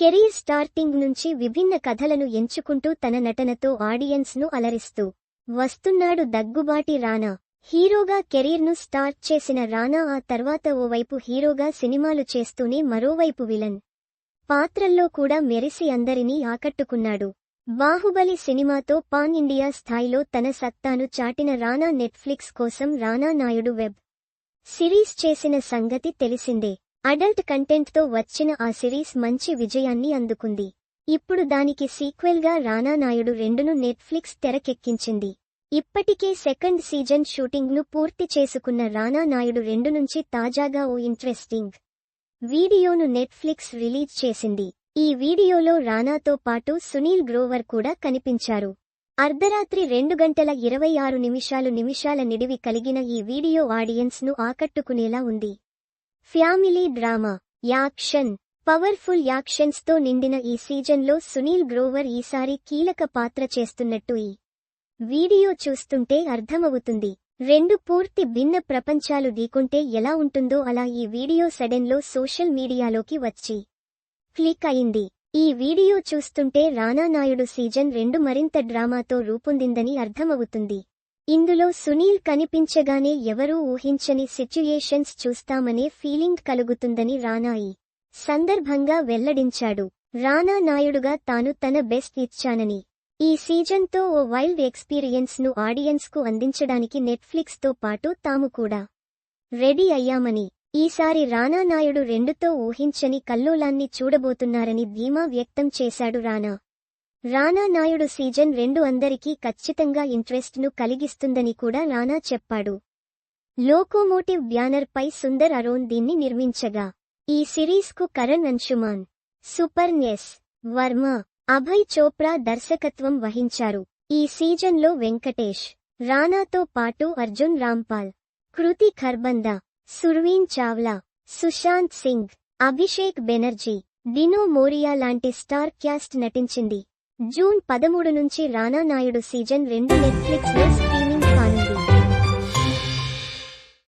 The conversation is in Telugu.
కెరీర్ స్టార్టింగ్ నుంచి విభిన్న కథలను ఎంచుకుంటూ తన నటనతో ఆడియన్స్ను అలరిస్తూ వస్తున్నాడు దగ్గుబాటి రానా హీరోగా కెరీర్ను స్టార్ట్ చేసిన రానా ఆ తర్వాత ఓవైపు హీరోగా సినిమాలు చేస్తూనే మరోవైపు విలన్ పాత్రల్లో కూడా మెరిసి అందరినీ ఆకట్టుకున్నాడు. బాహుబలి సినిమాతో పాన్ ఇండియా స్థాయిలో తన సత్తాను చాటిన రానా నెట్ఫ్లిక్స్ కోసం రానా నాయుడు వెబ్ సిరీస్ చేసిన సంగతి తెలిసిందే. అడల్ట్ కంటెంట్తో వచ్చిన ఆ సిరీస్ మంచి విజయాన్ని అందుకుంది. ఇప్పుడు దానికి సీక్వెల్గా రానా నాయుడు రెండును నెట్ఫ్లిక్స్ తెరకెక్కించింది. ఇప్పటికే సెకండ్ సీజన్ షూటింగ్ను పూర్తి చేసుకున్న రానా నాయుడు రెండు నుంచి తాజాగా ఓ ఇంట్రెస్టింగ్ వీడియోను నెట్ఫ్లిక్స్ రిలీజ్ చేసింది. ఈ వీడియోలో రానాతో పాటు సునీల్ గ్రోవర్ కూడా కనిపించారు. అర్ధరాత్రి రెండు గంటల ఇరవై ఆరు నిమిషాలు నిమిషాల నిడివి కలిగిన ఈ వీడియో ఆడియన్స్ను ఆకట్టుకునేలా ఉంది. ఫ్యామిలీ డ్రామా యాక్షన్ పవర్ఫుల్ యాక్షన్స్తో నిండిన ఈ సీజన్లో సునీల్ గ్రోవర్ ఈసారి కీలక పాత్ర చేస్తున్నట్టు ఈ వీడియో చూస్తుంటే అర్థమవుతుంది. రెండు పూర్తి భిన్న ప్రపంచాలు దీకుంటే ఎలా ఉంటుందో అలా ఈ వీడియో సడెన్లో సోషల్ మీడియాలోకి వచ్చి క్లిక్ అయింది. ఈ వీడియో చూస్తుంటే రానా నాయుడు సీజన్ రెండు మరింత డ్రామాతో రూపొందిందని అర్థమవుతుంది. ఇందులో సునీల్ కనిపించగానే ఎవరూ ఊహించని సిచ్యుయేషన్స్ చూస్తామనే ఫీలింగ్ కలుగుతుందని రానా ఈ సందర్భంగా వెల్లడించాడు. రానా నాయుడుగా తాను తన బెస్ట్ ఇచ్చానని. ఈ సీజన్తో ఓ వైల్డ్ ఎక్స్పీరియన్స్ను ఆడియన్స్కు అందించడానికి నెట్ఫ్లిక్స్తో పాటు తాము కూడా రెడీ అయ్యామని. ఈసారి రానా నాయుడు రెండుతో ఊహించని కల్లోలాన్ని చూడబోతున్నారని ధీమా వ్యక్తం చేశాడు రానా. రానా నాయుడు సీజన్ రెండు అందరికీ ఖచ్చితంగా ఇంట్రెస్ట్ను కలిగిస్తుందని కూడా రానా చెప్పాడు. లోకోమోటివ్ బ్యానర్ పై సుందర్ అరోన్ దీన్ని నిర్మించగా ఈ సిరీస్కు కరణ్ అంశుమాన్ సూపర్ నెస్ వర్మ అభయ్ చోప్రా దర్శకత్వం వహించారు. ఈ సీజన్లో వెంకటేష్ రానాతో పాటు అర్జున్ రాంపాల్ కృతి ఖర్బందా సుర్వీన్ చావ్లా సుశాంత్ సింగ్ అభిషేక్ బెనర్జీ దినో మోరియా లాంటి స్టార్ క్యాస్ట్ నటించింది. జూన్ పదమూడు నుంచి రానా నాయుడు సీజన్ రెండు నెట్ఫ్లిక్స్లో